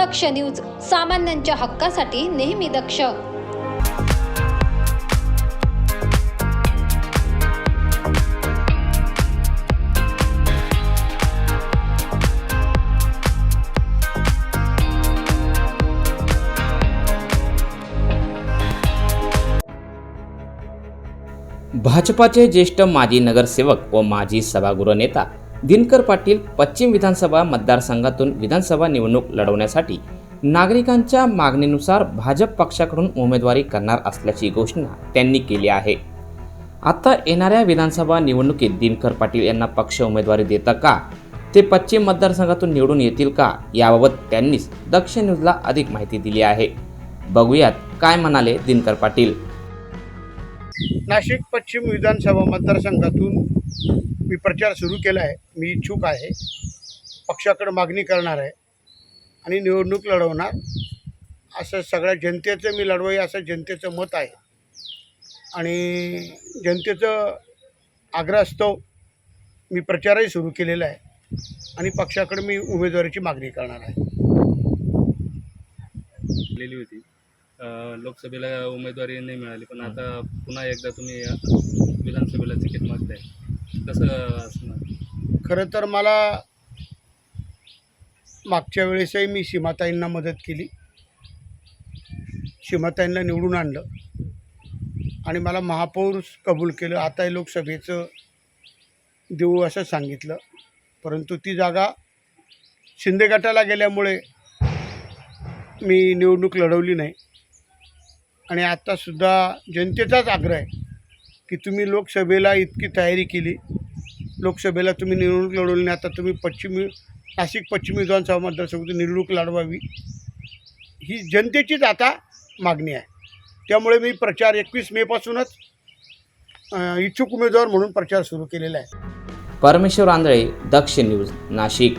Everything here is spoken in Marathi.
दक्ष न्यूज सामान्यांच्या हक्कासाठी नेहमी दक्ष. भाजपाचे ज्येष्ठ माजी नगरसेवक व माजी सभागृह नेता दिनकर पाटील पश्चिम विधानसभा मतदारसंघातून विधानसभा निवडणूक लढवण्यासाठी नागरिकांच्या मागणीनुसार भाजप पक्षाकडून उमेदवारी करणार असल्याची घोषणा त्यांनी केली आहे. आता येणाऱ्या विधानसभा निवडणुकीत दिनकर पाटील यांना पक्ष उमेदवारी देता का? ते पश्चिम मतदारसंघातून निवडून येतील का? याबाबत त्यांनीच दक्ष न्यूजला अधिक माहिती दिली आहे. बघूयात काय म्हणाले दिनकर पाटील. नाशिक पश्चिम विधानसभा मतदारसंघातून मी प्रचार सुरू केला आहे. मी इच्छुक आहे. पक्षाकडे मागणी करणार आहे. आणि निवडणूक लढवणार. असं सगळ्या जनतेचं मी लढवाई असं जनतेचं मत आहे. आणि जनतेचं आग्रहास्तव मी प्रचारही सुरू केलेला आहे. आणि पक्षाकडे मी उमेदवारीची मागणी करणार आहे. होती. लोकसभेला उमेदवारी नाही मिळाली पण आता पुन्हा एकदा तुम्ही विधानसभेला तिकीट मागताय. कसं असणार? खरं तर मला मागच्या वेळेसही मी सीमाताईंना मदत केली. सीमाताईंना निवडून आणलं. आणि मला महापौर कबूल केलं. आताही लोकसभेचं देऊ असं सांगितलं. परंतु ती जागा शिंदे गटाला गेल्यामुळे मी निवडणूक लढवली नाही. आणि आत्तासुद्धा जनतेचाच आग्रह आहे की तुम्ही लोकसभेला इतकी तयारी केली. लोकसभेला तुम्ही निवडणूक लढवली नाही आता तुम्ही पश्चिम नाशिक पश्चिम विधानसभा मतदारसंघातून निवडणूक लढवावी. ही जनतेचीच आता मागणी आहे. त्यामुळे मी प्रचार एकवीस मेपासूनच इच्छुक उमेदवार म्हणून प्रचार सुरू केलेला आहे. परमेश्वर आंधळे दक्ष न्यूज नाशिक.